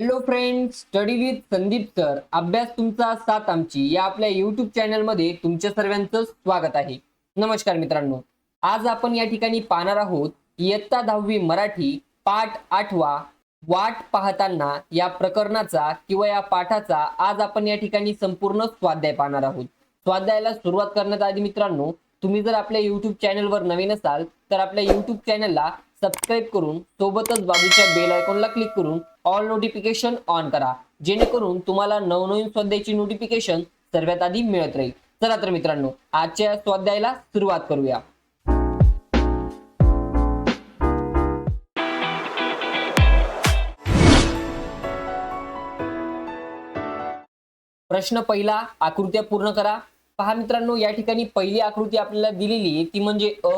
Hello friends study with Sandeep sir अभ्यास तुमचा साथ आमची. या आपल्या युट्यूब चॅनलमध्ये तुमच्या सर्वांचं स्वागत आहे. नमस्कार मित्रांनो. आज आपण या ठिकाणी पाहणार आहोत इयत्ता दहावी मराठी पाठ आठवा वाट पाहताना या प्रकरणाचा किंवा या पाठाचा आज आपण या ठिकाणी संपूर्ण स्वाध्याय पाहणार आहोत. स्वाध्यायाला सुरुवात करण्यात आधी मित्रांनो. तुम्ही जर आपल्या युट्यूब चॅनलवर नवीन असाल तर आपल्या युट्यूब चॅनलला सबस्क्राईब करून सोबतच बाजूच्या बेल आयकॉनला क्लिक करून ऑल नोटिफिकेशन ऑन करा. जेणेकरून तुम्हाला नवनवीन स्वाध्यायाची नोटिफिकेशन सर्वात आधी मिळत राहील. चला तर मित्रांनो आजच्या या स्वाध्यायाला सुरुवात करूया. प्रश्न पहिला आकृत्या पूर्ण करा. पहा मित्रांनो या ठिकाणी पहिली आकृती आपल्याला दिलेली आहे ती म्हणजे अ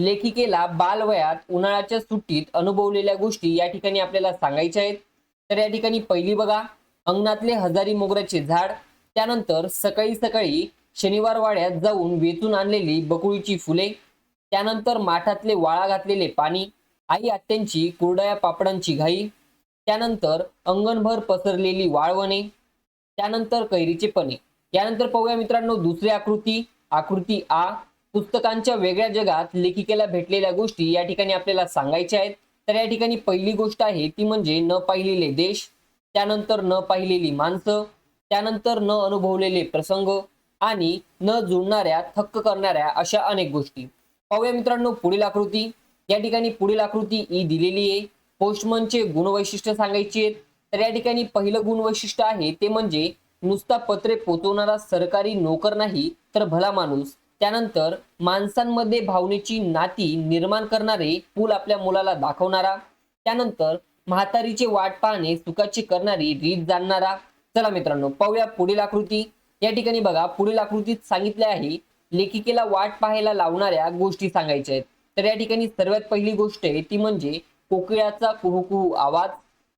लेखिकेला बालवयात उन्हाळ्याच्या सुट्टीत अनुभवलेल्या गोष्टी या ठिकाणी आपल्याला सांगायच्या आहेत. तर या ठिकाणी पहिली बघा अंगणातले हजारी मोगऱ्याचे झाड त्यानंतर सकाळी सकाळी शनिवार वाड्यात जाऊन वेचून आणलेली बकुळीची फुले त्यानंतर माठातले वाळा घातलेले पाणी आई आत्यांची कुरडया पापडांची घाई त्यानंतर अंगणभर पसरलेली वाळवणे त्यानंतर कैरीचे पणे. यानंतर पाहूया मित्रांनो दुसरी आकृती आकृती आ पुस्तकांच्या वेगळ्या जगात लेखिकेला भेटलेल्या गोष्टी या ठिकाणी आपल्याला सांगायच्या आहेत. तर या ठिकाणी पहिली गोष्ट आहे ती म्हणजे न पाहिलेले देश त्यानंतर न पाहिलेली माणसं त्यानंतर न अनुभवलेले प्रसंग आणि न जुळणाऱ्या थक्क करणाऱ्या अशा अनेक गोष्टी. पाहूया मित्रांनो पुढील आकृती. या ठिकाणी पुढील आकृती ई दिलेली आहे. पोस्टमनचे गुणवैशिष्ट्य सांगायची आहेत. तर या ठिकाणी पहिलं गुणवैशिष्ट्य आहे ते म्हणजे नुसता पत्रे पोचवणारा सरकारी नोकर नाही तर भला माणूस. त्यानंतर माणसांमध्ये भावनेची नाती निर्माण करणारे पूल आपल्या मुलाला दाखवणारा त्यानंतर म्हातारीचे वाट पाहणे सुखाची करणारी रीत जाणणारा. चला मित्रांनो पाहूया पुढील आकृती. या ठिकाणी बघा पुढील आकृतीत सांगितले आहे लेखिकेला वाट पाहायला लावणाऱ्या गोष्टी सांगायच्या आहेत. तर या ठिकाणी सर्वात पहिली गोष्ट आहे ती म्हणजे कोकिळाचा कुहुकुहू आवाज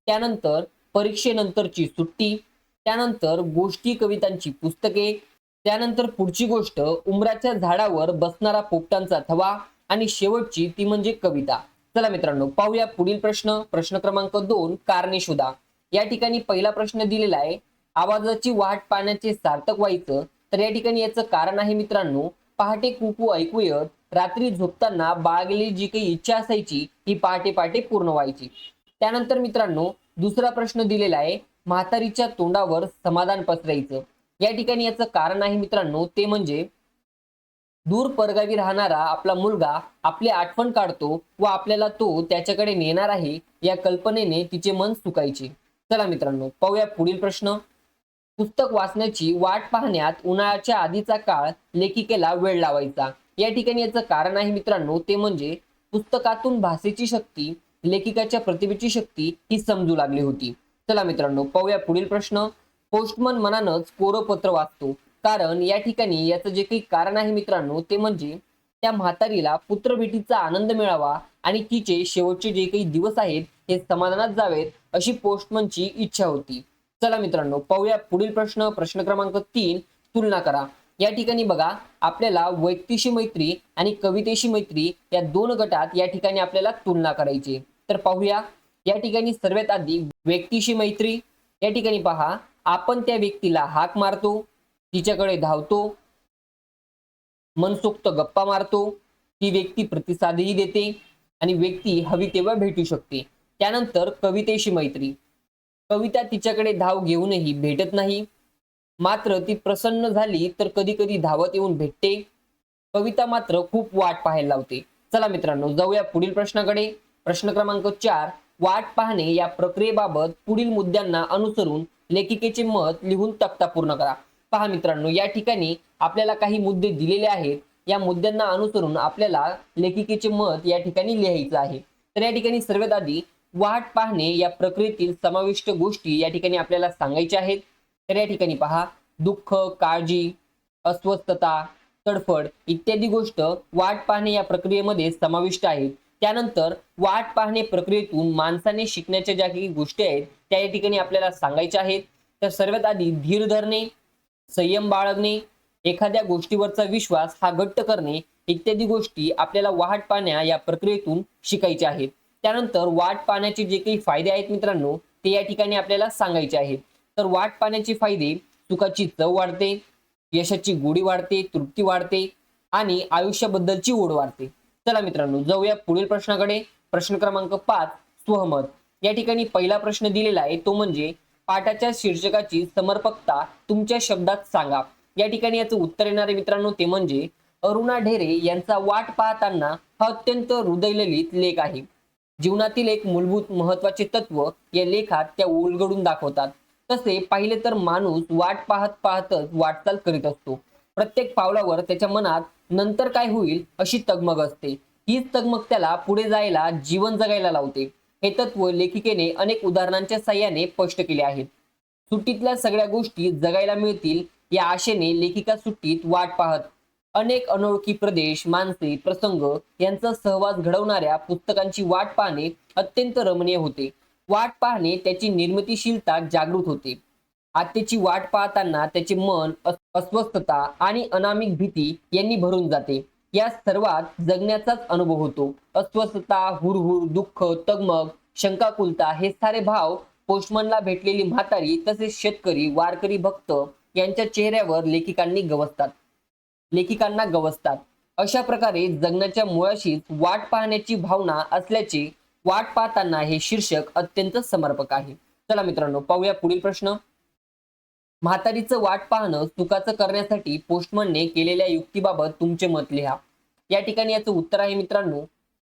त्यानंतर परीक्षेनंतरची सुट्टी त्यानंतर गोष्टी कवितांची पुस्तके त्यानंतर पुढची गोष्ट उमराच्या झाडावर बसणारा पोपटांचा थवा आणि शेवटची ती म्हणजे कविता. चला मित्रांनो पाहूया पुढील प्रश्न. प्रश्न क्रमांक दोन कारणे शोधा. या ठिकाणी पहिला प्रश्न दिलेला आहे आवाजाची वाट पाहण्याचे सार्थक व्हायचं तर या ठिकाणी याचं कारण आहे मित्रांनो पहाटे कुकू ऐकूयत रात्री झोपताना बाळगलेली जी काही इच्छा असायची ती पहाटे पहाटे पूर्ण व्हायची. त्यानंतर मित्रांनो दुसरा प्रश्न दिलेला आहे म्हातारीच्या तोंडावर समाधान पसरायचं. या ठिकाणी याचं कारण आहे मित्रांनो ते म्हणजे दूर परगावी राहणारा आपला मुलगा आपली आठवण काढतो व आपल्याला तो त्याच्याकडे नेणार आहे या कल्पनेने तिचे मन सुकायचे. चला मित्रांनो पाहूया पुढील प्रश्न. पुस्तक वाचण्याची वाट पाहण्यात उन्हाळ्याच्या आधीचा काळ लेखिकेला वेळ लावायचा. या ठिकाणी याचं कारण आहे मित्रांनो ते म्हणजे पुस्तकातून भाषेची शक्ती लेखिकाच्या प्रतिभेची शक्ती ही समजू लागली होती. चला मित्रांनो पाहूया पुढील प्रश्न. पोस्टमन मनानच कोरं पत्र वाचतो. कारण या ठिकाणी याचं जे काही कारण आहे मित्रांनो ते म्हणजे त्या म्हातारीला पुत्रभेटीचा आनंद मिळावा आणि तिचे शेवटचे जे काही दिवस आहेत हे समाधानात जावेत अशी पोस्टमनची इच्छा होती. चला मित्रांनो पाहूया पुढील प्रश्न प्रश्न क्रमांक तीन तुलना करा. या ठिकाणी बघा आपल्याला व्यक्तीशी मैत्री आणि कवितेशी मैत्री या दोन गटात या ठिकाणी आपल्याला तुलना करायची तर पाहूया या ठिकाणी सर्वात आधी व्यक्तीशी मैत्री या ठिकाणी पहा आपण त्या व्यक्तीला हाक मारतो तिच्याकडे धावतो मनसोक्त गप्पा मारतो ती व्यक्ती प्रतिसादही देते आणि व्यक्ती हवी तेव्हा भेटू शकते. त्यानंतर कवितेशी मैत्री. कविता तिच्याकडे धाव घेऊनही भेटत नाही. मात्र ती प्रसन्न झाली तर कधी कधी धावत येऊन भेटते. कविता मात्र खूप वाट पाहायला लावते. चला मित्रांनो जाऊया पुढील प्रश्नाकडे. प्रश्न क्रमांक चार. वाट पाहणे या प्रक्रियेबाबत पुढील मुद्द्यांना अनुसरून लेखिकेचे मत लिहून तक्ता पूर्ण करा. पहा मित्रांनो या ठिकाणी आपल्याला काही मुद्दे दिलेले आहेत. या मुद्द्यांना अनुसरून आपल्याला लेखिकेचे मत या ठिकाणी लिहायचं आहे. तर या ठिकाणी सर्वात आधी वाट पाहणे या प्रक्रियेतील समाविष्ट गोष्टी या ठिकाणी आपल्याला सांगायच्या आहेत. तर या ठिकाणी पहा दुःख काळजी अस्वस्थता तडफड इत्यादी गोष्ट वाट पाहणे या प्रक्रियेमध्ये समाविष्ट आहेत. त्यानंतर वाट पाहणे प्रक्रियेतून माणसाने शिकण्याच्या ज्या काही गोष्टी आहेत त्या या ठिकाणी आपल्याला सांगायच्या आहेत. तर सर्वात आधी धीर धरणे संयम बाळगणे एखाद्या गोष्टीवरचा विश्वास हा घट्ट करणे इत्यादी गोष्टी आपल्याला वाट पाहण्या या प्रक्रियेतून शिकायच्या आहेत. त्यानंतर वाट पाहण्याचे जे काही फायदे आहेत मित्रांनो ते या ठिकाणी आपल्याला सांगायचे आहेत. तर वाट पाहण्याचे फायदे सुखाची चव वाढते यशाची गोडी वाढते तृप्ती वाढते आणि आयुष्याबद्दलची ओढ वाढते. चला मित्रांनो जाऊया पुढील प्रश्नाकडे. प्रश्न क्रमांक पाच स्वहमत. या ठिकाणी पहिला प्रश्न दिलेला आहे तो म्हणजे पाठाच्या शीर्षकाची समर्पकता तुमच्या शब्दात सांगा. या ठिकाणी याचं उत्तर येणारे मित्रांनो ते म्हणजे अरुणा ढेरे यांचा वाट पाहताना हा अत्यंत हृदयललित लेख आहे. जीवनातील एक मूलभूत महत्त्वाचे तत्व या लेखात त्या उलगडून दाखवतात. तसे पाहिले तर माणूस वाट पाहत पाहतच वाटचाल करीत असतो. प्रत्येक पावलावर त्याच्या मनात नंतर काय होईल अशी तगमग असते. हीच तगमग त्याला पुढे जायला जीवन जगायला लावते. हे तत्व लेखिकेने अनेक उदाहरणांच्या सहाय्याने स्पष्ट केले आहेत. सुट्टीतल्या सगळ्या गोष्टी जगायला मिळतील या आशेने लेखिका सुट्टीत वाट पाहत. अनेक अनोळखी प्रदेश माणसे प्रसंग यांचा सहवास घडवणाऱ्या पुस्तकांची वाट पाहणे अत्यंत रमणीय होते. वाट पाहणे त्याची निर्मितीशीलता जागृत होते. आतेची वाट पाहताना त्याचे मन अस्वस्थता आणि अनामिक भीती यांनी भरून जाते. या सर्वात जगण्याचाच अनुभव होतो. अस्वस्थता हुरहुर दुःख तगमग शंकाकुलता हे सारे भाव पोस्टमनला भेटलेली म्हातारी तसेच शेतकरी वारकरी भक्त यांच्या चेहऱ्यावर लेखिकांनी गवसतात. लेखिकांना गवसतात. अशा प्रकारे जगण्याच्या मुळाशीच वाट पाहण्याची भावना असल्याचे वाट पाहताना हे शीर्षक अत्यंत समर्पक आहे. चला मित्रांनो पाहूया पुढील प्रश्न. म्हातारीचं वाट पाहणं सुखाचं करण्यासाठी पोस्टमनने केलेल्या युक्तीबाबत तुमचे मत लिहा. या ठिकाणी याचं उत्तर आहे मित्रांनो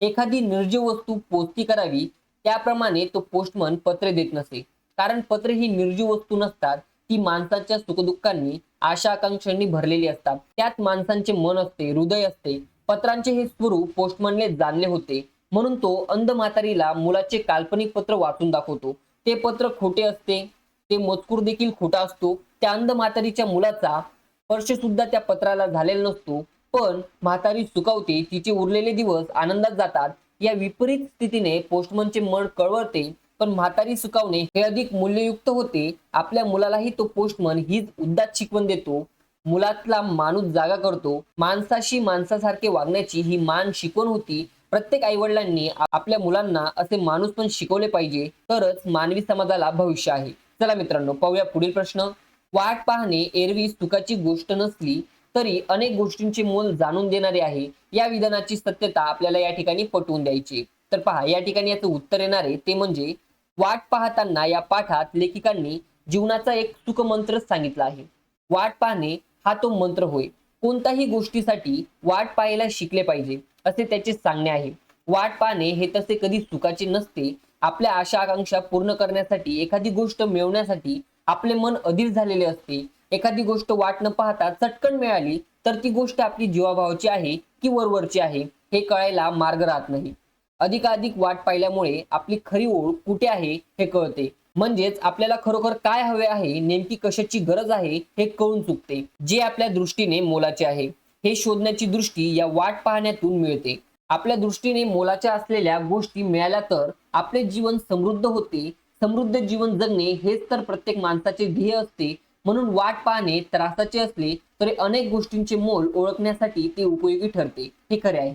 एखादी निर्जीव वस्तू पोस्ती करावी त्याप्रमाणे तो पोस्टमन पत्रे देत नसे. कारण पत्रे ही निर्जीव वस्तू नसतात ती माणसाच्या सुखदुःखांनी आशा आकांक्षांनी भरलेली असतात. त्यात माणसांचे मन असते हृदय असते. पत्रांचे हे स्वरूप पोस्टमनने जाणले होते. म्हणून तो अंध म्हातारीला मुलाचे काल्पनिक पत्र वाचून दाखवतो. ते पत्र खोटे असते ते मजकूर देखील खोटा असतो. त्या अंध म्हातारीच्या मुलाचा स्पर्श सुद्धा त्या पत्राला झालेला नसतो. पण म्हातारी सुकावते तिचे उरलेले दिवस आनंदात जातात. या विपरीत स्थितीने पोस्टमनचे मन कळवळते पण म्हातारी सुकावणे हे अधिक मूल्ययुक्त होते. आपल्या मुलालाही तो पोस्टमन हीच उद्दात शिकवण देतो. मुलातला माणूस जागा करतो. माणसाशी माणसासारखे वागण्याची ही मान शिकवण होती. प्रत्येक आईवडिलांनी आपल्या मुलांना असे माणूस पण शिकवले पाहिजे. तरच मानवी समाजाला भविष्य आहे. चला मित्रांनो पाहूया पुढील प्रश्न. वाट पाहणे एरवी सुखाची गोष्ट नसली तरी अनेक गोष्टींचे मोल जाणून देणारे आहे. या विधानाची सत्यता आपल्याला या ठिकाणी पटवून द्यायची तर पहा या ठिकाणी याचं उत्तर येणार आहे. ते म्हणजे वाट पाहताना या पाठात लेखिकांनी जीवनाचा एक सुखमंत्र सांगितला आहे. वाट पाहणे हा तो मंत्र होय. कोणत्याही गोष्टीसाठी वाट पाहायला शिकले पाहिजे असे त्याचे सांगणे आहे. वाट पाहणे हे तसे कधी सुखाचे नसते आपल्या आशा आकांक्षा पूर्ण करण्यासाठी एखादी गोष्ट मिळवण्यासाठी आपले मन अधीर झालेले असते. एखादी गोष्ट वाट न पाहता चटकन मिळाली तर ती गोष्ट आपली जीवाभावाची आहे की वरवरची आहे हे कळायला मार्ग राहत नाही. अधिकाधिक वाट पाहिल्यामुळे आपली खरी ओळ कुठे आहे हे कळते. म्हणजेच आपल्याला खरोखर काय हवे आहे नेमकी कशाची गरज आहे हे कळून चुकते. जे आपल्या दृष्टीने मोलाचे आहे हे शोधण्याची दृष्टी या वाट पाहण्यातून मिळते. आपल्या दृष्टीने मोलाच्या असलेल्या गोष्टी मिळाल्या तर आपले जीवन समृद्ध होते समृद्ध जीवन जगणे हेच तर प्रत्येक माणसाचे ध्येय असते. म्हणून वाट पाहणे त्रासाचे असले तरी अनेक गोष्टींचे मोल ओळखण्यासाठी ते उपयोगी ठरते. हे खरे आहे.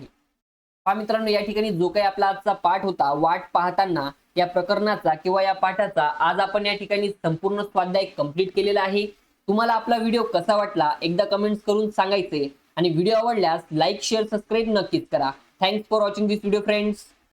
हा मित्रांनो या ठिकाणी जो काही आपला आजचा पाठ होता वाट पाहताना या प्रकरणाचा किंवा या पाठाचा आज आपण या ठिकाणी संपूर्ण स्वाध्याय कंप्लीट केलेला आहे. तुम्हाला आपला व्हिडिओ कसा वाटला एकदा कमेंट्स करून सांगायचे. आणि व्हिडिओ आवडल्यास लाईक शेअर सबस्क्राईब नक्कीच करा. Thanks for watching this video friends